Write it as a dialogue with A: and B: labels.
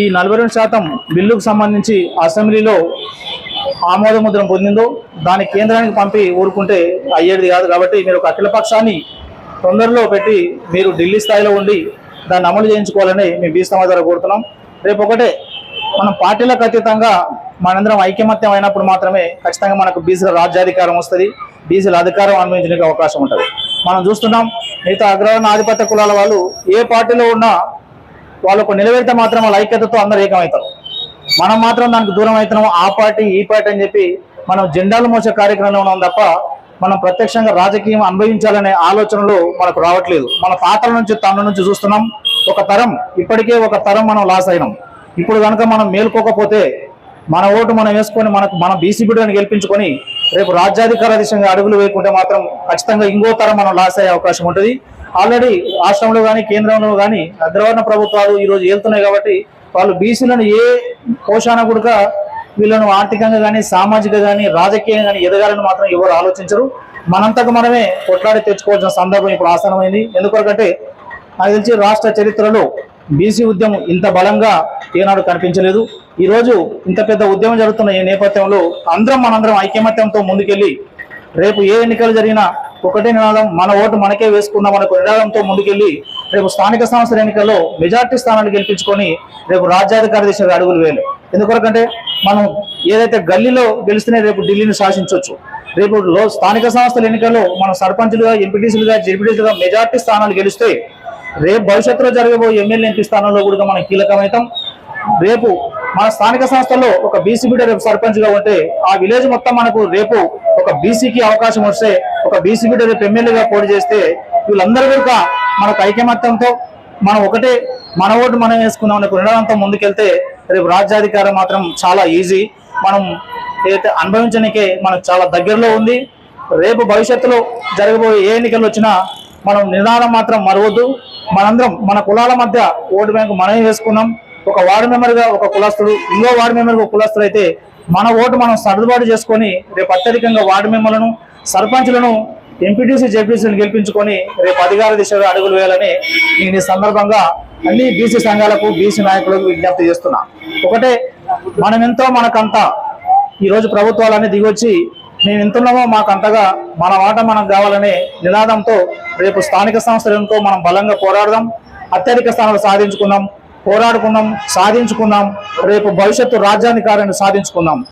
A: ఈ నలభై రెండు శాతం బిల్లుకు సంబంధించి అసెంబ్లీలో ఆమోద ముద్రం పొందిందో దాన్ని కేంద్రానికి పంపి ఊరుకుంటే అయ్యేది కాదు కాబట్టి మీరు ఒక అఖిలపక్షాన్ని తొందరలో పెట్టి మీరు ఢిల్లీ స్థాయిలో ఉండి దాన్ని అమలు చేయించుకోవాలని మేము బీ సమాజ్ కోరుతున్నాం. రేపు ఒకటే మనం పార్టీలకు అతీతంగా మనందరం ఐకమత్యం అయినప్పుడు మాత్రమే ఖచ్చితంగా మనకు బీసీల రాజ్యాధికారం వస్తుంది బీసీల అధికారం అనుభవించడానికి అవకాశం ఉంటుంది. మనం చూస్తున్నాం మిగతా అగ్రవర్ణ ఆధిపత్య కులాల వాళ్ళు ఏ పార్టీలో ఉన్నా వాళ్ళకు నిలబెడితే మాత్రం వాళ్ళ ఐక్యతతో అందరూ ఏకమవుతారు. మనం మాత్రం దానికి దూరం అవుతున్నాం ఆ పార్టీ ఈ పార్టీ అని చెప్పి మనం జెండాలు మోసే కార్యక్రమంలో ఉన్నాం తప్ప మనం ప్రత్యక్షంగా రాజకీయం అనుభవించాలనే ఆలోచనలు మనకు రావట్లేదు. మన తాతల నుంచి తన నుంచి చూస్తున్నాం. ఒక తరం ఇప్పటికే ఒక తరం మనం లాస్ అయినాం. ఇప్పుడు కనుక మనం మేల్కోకపోతే మన ఓటు మనం వేసుకొని మనకు మన బీసీ బిడ్డను గెలిపించుకొని రేపు రాజ్యాధికార దిశగా అడుగులు వేయకుంటే మాత్రం ఖచ్చితంగా ఇంకో తరం మనం లాస్ అయ్యే అవకాశం ఉంటుంది. ఆల్రెడీ రాష్ట్రంలో కానీ కేంద్రంలో కానీ అగ్రవర్ణ ప్రభుత్వాలు ఈరోజు వెళ్తున్నాయి కాబట్టి వాళ్ళు బీసీలను ఏ పోషణ కూడా వీళ్ళను ఆర్థికంగా కానీ సామాజిక కానీ రాజకీయంగా కానీ ఎదగాలని మాత్రం ఎవరు ఆలోచించరు. మనంతకు మనమే కొట్లాడి తెచ్చుకోవాల్సిన సందర్భం ఇప్పుడు ఆసనమైంది ఎందుకంటే నాకు తెలిసి రాష్ట్ర చరిత్రలో బీసీ ఉద్యమం ఇంత బలంగా ఏనాడు కనిపించలేదు. ఈరోజు ఇంత పెద్ద ఉద్యమం జరుగుతున్న ఈ నేపథ్యంలో అందరం మనందరం ఐకమత్యంతో ముందుకెళ్ళి రేపు ఏ ఎన్నికలు జరిగినా ఒకటే నినాదం మన ఓటు మనకే వేసుకుందాం మనకు నినాదంతో ముందుకెళ్ళి రేపు స్థానిక సంస్థల ఎన్నికల్లో మెజార్టీ స్థానాలు గెలిపించుకొని రేపు రాజ్యాధికార దిశగా అడుగులు వేయాలి. ఎందుకొరకంటే మనం ఏదైతే గల్లీలో గెలిస్తేనే రేపు ఢిల్లీని శాసించవచ్చు రేపు స్థానిక సంస్థల ఎన్నికల్లో మనం సర్పంచులుగా ఎంపీటీసీలుగా జెడ్పీటీసీలుగా మెజార్టీ స్థానాలు గెలిస్తే రేపు భవిష్యత్తులో జరగబోయే ఎమ్మెల్యే ఎంపీ స్థానంలో కూడా మనం కీలకమవుతాం రేపు మన స్థానిక సంస్థల్లో ఒక బీసీ బిడ్డ రేపు సర్పంచ్గా ఉంటే ఆ విలేజ్ మొత్తం మనకు రేపు ఒక బీసీకి అవకాశం వస్తే ఒక బీసీ బిడ్డ రేపు ఎమ్మెల్యేగా పోటీ చేస్తే వీళ్ళందరూ కూడా మనకు ఐకమత్యంతో మనం ఒకటే మన ఓటు మనం వేసుకుందాం అనే నినాదంతో ముందుకెళ్తే రేపు రాజ్యాధికారం మాత్రం చాలా ఈజీ. మనం ఏదైతే అనుభవించడానికే మనకు చాలా దగ్గరలో ఉంది. రేపు భవిష్యత్తులో జరగబోయే ఏ ఎన్నికలు వచ్చినా మనం నిదానం మాత్రం మరవద్దు. మనందరం మన కులాల మధ్య ఓటు బ్యాంకు మనమే వేసుకున్నాం ఒక వార్డు మెంబర్గా ఒక కులస్తుడు ఇంకో వార్డు మెంబర్గా ఒక కులస్తుడు అయితే మన ఓటు మనం సర్దుబాటు చేసుకొని రేపు అత్యధికంగా వార్డు మెంబర్లను సర్పంచ్లను ఎంపీటీసీ జెడ్పీసీలను గెలిపించుకొని రేపు అధికార దిశగా అడుగులు వేయాలని నేను ఈ సందర్భంగా అన్ని బీసీ సంఘాలకు బీసీ నాయకులకు విజ్ఞప్తి చేస్తున్నా. ఒకటే మనమెంతో మనకంతా ఈరోజు ప్రభుత్వాలన్నీ దిగొచ్చి మేము ఎంతున్నామో మాకు అంతగా మన వాట మనం కావాలనే నినాదంతో రేపు స్థానిక సంస్థలతో మనం బలంగా పోరాడదాం అత్యధిక స్థానాలు సాధించుకుందాం పోరాడుకున్నాం సాధించుకున్నాం రేపు భవిష్యత్తు రాజ్యాధికారాన్ని సాధించుకుందాం.